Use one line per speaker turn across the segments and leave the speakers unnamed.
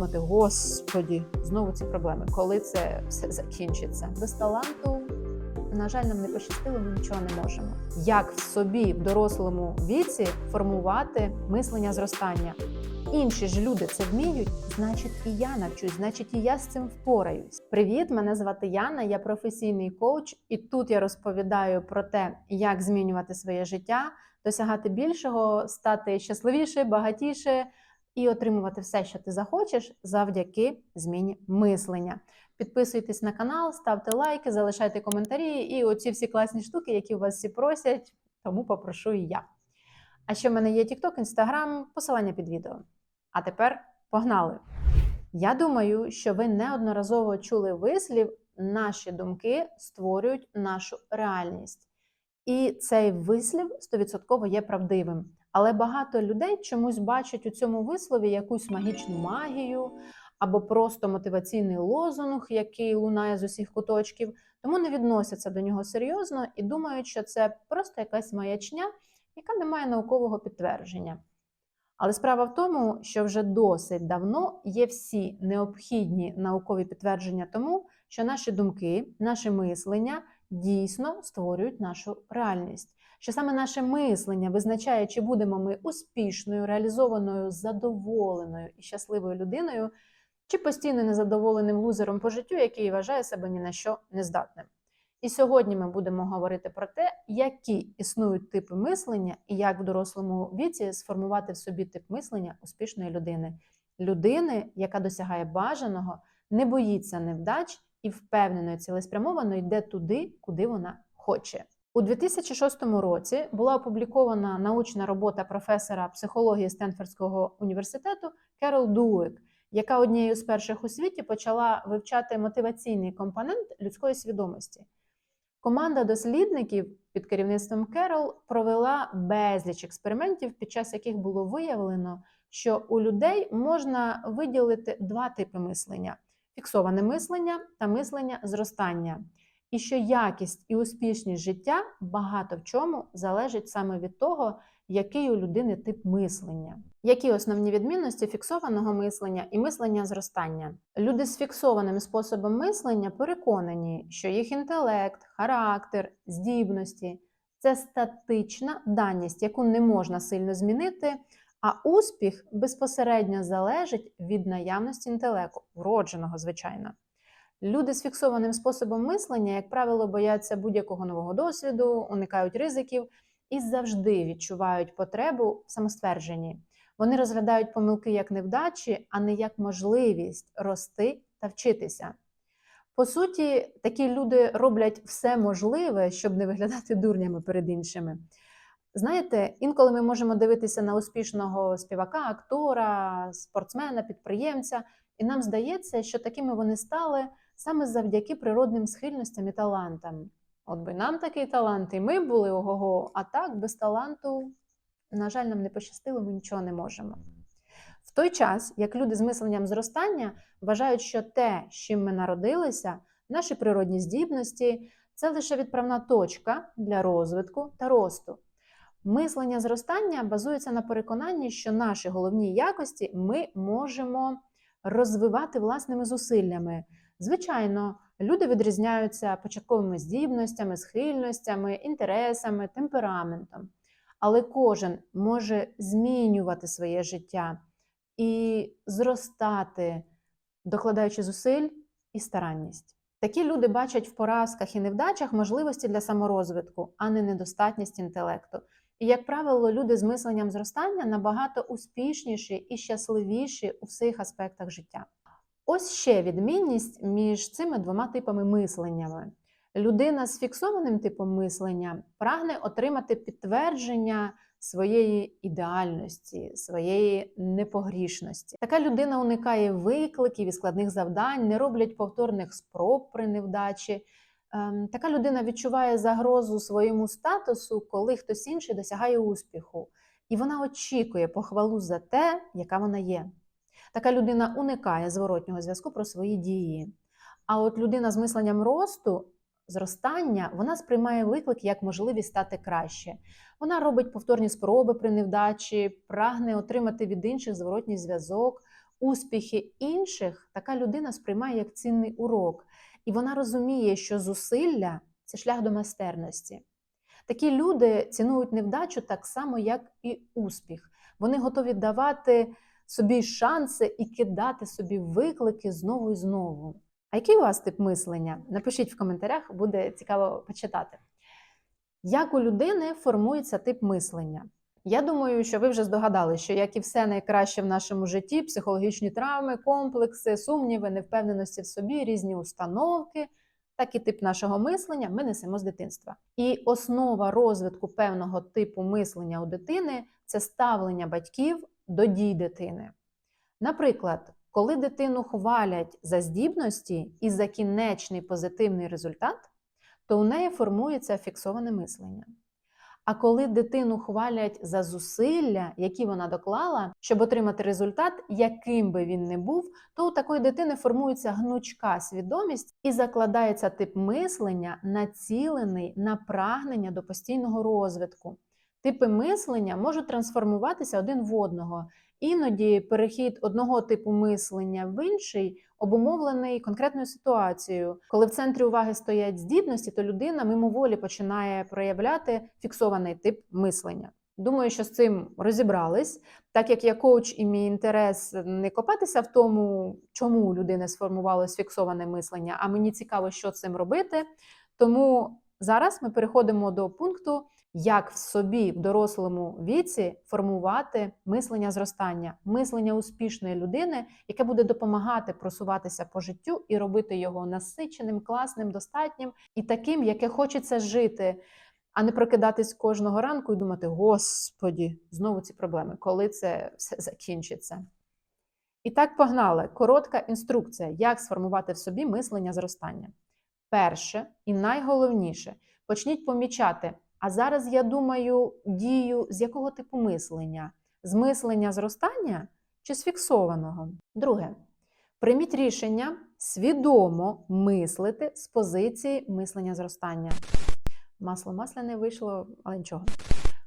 думати, господі, знову ці проблеми, коли це все закінчиться. Без таланту, на жаль, нам не пощастило, ми нічого не можемо. Як в собі в дорослому віці формувати мислення зростання? Інші ж люди це вміють, значить, і я навчусь, значить, і я з цим впораюсь. Привіт, мене звати Яна, я професійний коуч, і тут я розповідаю про те, як змінювати своє життя, досягати більшого, стати щасливіше, багатіше і отримувати все, що ти захочеш, завдяки зміні мислення. Підписуйтесь на канал, ставте лайки, залишайте коментарі і оці всі класні штуки, які у вас всі просять, тому попрошу і я. А ще в мене є TikTok, Instagram, посилання під відео. А тепер погнали! Я думаю, що ви неодноразово чули вислів, наші думки створюють нашу реальність. І цей вислів 100% є правдивим. Але багато людей чомусь бачать у цьому вислові якусь магічну магію або просто мотиваційний лозунг, який лунає з усіх куточків, тому не відносяться до нього серйозно і думають, що це просто якась маячня, яка не має наукового підтвердження. Але справа в тому, що вже досить давно є всі необхідні наукові підтвердження тому, що наші думки, наше мислення дійсно створюють нашу реальність. Що саме наше мислення визначає, чи будемо ми успішною, реалізованою, задоволеною і щасливою людиною, чи постійно незадоволеним лузером по життю, який вважає себе ні на що нездатним. І сьогодні ми будемо говорити про те, які існують типи мислення і як в дорослому віці сформувати в собі тип мислення успішної людини, людини, яка досягає бажаного, не боїться невдач і впевнено і цілеспрямовано йде туди, куди вона хоче. У 2006 році була опублікована научна робота професора психології Стенфордського університету Керол Дуек, яка однією з перших у світі почала вивчати мотиваційний компонент людської свідомості. Команда дослідників під керівництвом Керол провела безліч експериментів, під час яких було виявлено, що у людей можна виділити два типи мислення: фіксоване мислення та мислення зростання. І що якість і успішність життя багато в чому залежить саме від того, який у людини тип мислення. Які основні відмінності фіксованого мислення і мислення зростання? Люди з фіксованим способом мислення переконані, що їх інтелект, характер, здібності це статична даність, яку не можна сильно змінити, а успіх безпосередньо залежить від наявності інтелекту, вродженого, звичайно. Люди з фіксованим способом мислення, як правило, бояться будь-якого нового досвіду, уникають ризиків і завжди відчувають потребу в самоствердженні. Вони розглядають помилки як невдачі, а не як можливість рости та вчитися. По суті, такі люди роблять все можливе, щоб не виглядати дурнями перед іншими. Знаєте, інколи ми можемо дивитися на успішного співака, актора, спортсмена, підприємця, і нам здається, що такими вони стали саме завдяки природним схильностям і талантам. От би нам такий талант, і ми були ого-го, а так без таланту, на жаль, нам не пощастило, ми нічого не можемо. В той час, як люди з мисленням зростання вважають, що те, з чим ми народилися, наші природні здібності, це лише відправна точка для розвитку та росту. Мислення зростання базується на переконанні, що наші головні якості ми можемо розвивати власними зусиллями. Звичайно, люди відрізняються початковими здібностями, схильностями, інтересами, темпераментом. Але кожен може змінювати своє життя і зростати, докладаючи зусиль і старанність. Такі люди бачать в поразках і невдачах можливості для саморозвитку, а не недостатність інтелекту. І, як правило, люди з мисленням зростання набагато успішніші і щасливіші у всіх аспектах життя. Ось ще відмінність між цими двома типами мисленнями. Людина з фіксованим типом мислення прагне отримати підтвердження своєї ідеальності, своєї непогрішності. Така людина уникає викликів і складних завдань, не роблять повторних спроб при невдачі. Ем, така людина відчуває загрозу своєму статусу, коли хтось інший досягає успіху, і вона очікує похвалу за те, яка вона є. Така людина уникає зворотнього зв'язку про свої дії. А от людина з мисленням росту, зростання, вона сприймає виклик як можливість стати краще. Вона робить повторні спроби при невдачі, прагне отримати від інших зворотній зв'язок, успіхи інших така людина сприймає як цінний урок, і вона розуміє, що зусилля це шлях до майстерності. Такі люди цінують невдачу так само, як і успіх. Вони готові давати собі шанси і кидати собі виклики знову і знову. А який у вас тип мислення? Напишіть в коментарях, буде цікаво почитати. Як у людини формується тип мислення? Я думаю, що ви вже здогадали, що як і все найкраще в нашому житті, психологічні травми, комплекси, сумніви, невпевненості в собі, різні установки, так і тип нашого мислення ми несемо з дитинства. І основа розвитку певного типу мислення у дитини це ставлення батьків до дій дитини. Наприклад, коли дитину хвалять за здібності і за кінечний позитивний результат, то у неї формується фіксоване мислення. А коли дитину хвалять за зусилля, які вона доклала, щоб отримати результат, яким би він не був, то у такої дитини формується гнучка свідомість і закладається тип мислення, націлений на прагнення до постійного розвитку. Типи мислення можуть трансформуватися один в одного. Іноді перехід одного типу мислення в інший обумовлений конкретною ситуацією. Коли в центрі уваги стоять здібності, то людина мимоволі починає проявляти фіксований тип мислення. Думаю, що з цим розібрались. Так як я коуч і мій інтерес не копатися в тому, чому у людини сформувалось фіксоване мислення, а мені цікаво, що цим робити. Тому зараз ми переходимо до пункту як в собі в дорослому віці формувати мислення зростання, мислення успішної людини, яке буде допомагати просуватися по життю і робити його насиченим, класним, достатнім і таким, яке хочеться жити, а не прокидатись кожного ранку і думати: Господі, знову ці проблеми, коли це все закінчиться. І так погнали. Коротка інструкція, як сформувати в собі мислення зростання. Перше і найголовніше почніть помічати. А зараз я думаю, дію з якого типу мислення? З мислення зростання чи з фіксованого? Друге, прийміть рішення свідомо мислити з позиції мислення зростання. Масло масляне вийшло, але нічого.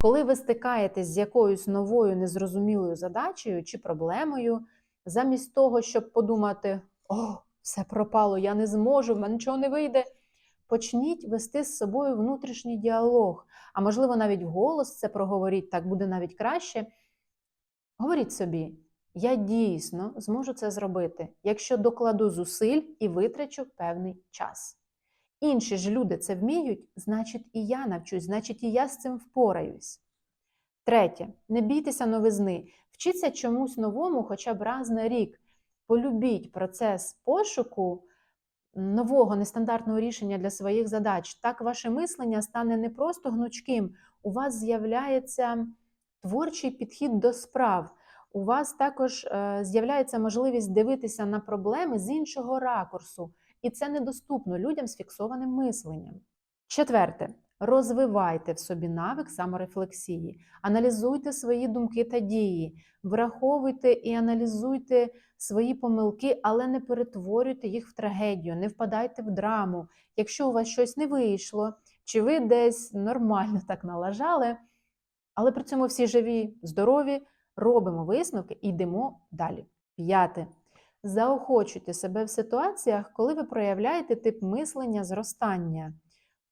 Коли ви стикаєтесь з якоюсь новою незрозумілою задачею чи проблемою, замість того, щоб подумати: о, все пропало, я не зможу, в мене нічого не вийде. Почніть вести з собою внутрішній діалог, а можливо, навіть голос це проговоріть, так буде навіть краще. Говоріть собі, я дійсно зможу це зробити, якщо докладу зусиль і витрачу певний час. Інші ж люди це вміють, значить, і я навчусь, значить, і я з цим впораюсь. Третє, не бійтеся новизни, вчіться чомусь новому хоча б раз на рік. Полюбіть процес пошуку нового нестандартного рішення для своїх задач. Так ваше мислення стане не просто гнучким, у вас з'являється творчий підхід до справ. У вас також е, з'являється можливість дивитися на проблеми з іншого ракурсу, і це недоступно людям з фіксованим мисленням. Четверте, розвивайте в собі навик саморефлексії, аналізуйте свої думки та дії, враховуйте і аналізуйте свої помилки, але не перетворюйте їх в трагедію, не впадайте в драму. Якщо у вас щось не вийшло, чи ви десь нормально так налажали, але при цьому всі живі, здорові, робимо висновки і йдемо далі. П'яте. Заохочуйте себе в ситуаціях, коли ви проявляєте тип мислення зростання.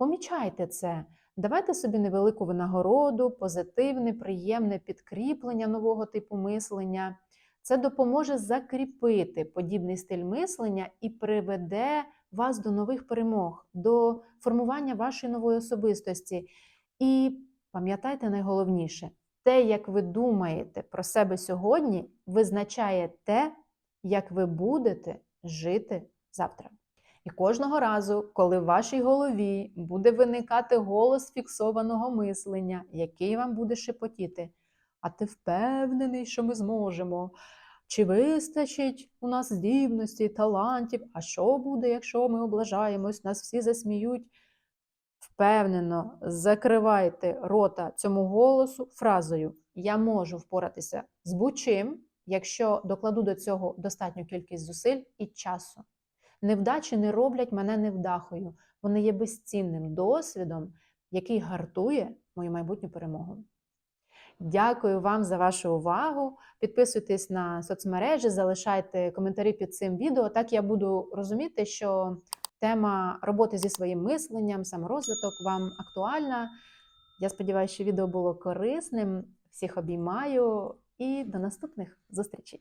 Помічайте це. Давайте собі невелику винагороду, позитивне, приємне підкріплення нового типу мислення. Це допоможе закріпити подібний стиль мислення і приведе вас до нових перемог, до формування вашої нової особистості. І пам'ятайте найголовніше, те, як ви думаєте про себе сьогодні, визначає те, як ви будете жити завтра. І кожного разу, коли в вашій голові буде виникати голос фіксованого мислення, який вам буде шепотіти, а ти впевнений, що ми зможемо. Чи вистачить у нас здібності, талантів? А що буде, якщо ми облажаємось, нас всі засміють? Впевнено, закривайте рота цьому голосу фразою Я можу впоратися з будь-чим, якщо докладу до цього достатню кількість зусиль і часу. Невдачі не роблять мене невдахою, вони є безцінним досвідом, який гартує мою майбутню перемогу. Дякую вам за вашу увагу. Підписуйтесь на соцмережі, залишайте коментарі під цим відео. Так я буду розуміти, що тема роботи зі своїм мисленням, саморозвиток вам актуальна. Я сподіваюся, що відео було корисним. Всіх обіймаю і до наступних зустрічей.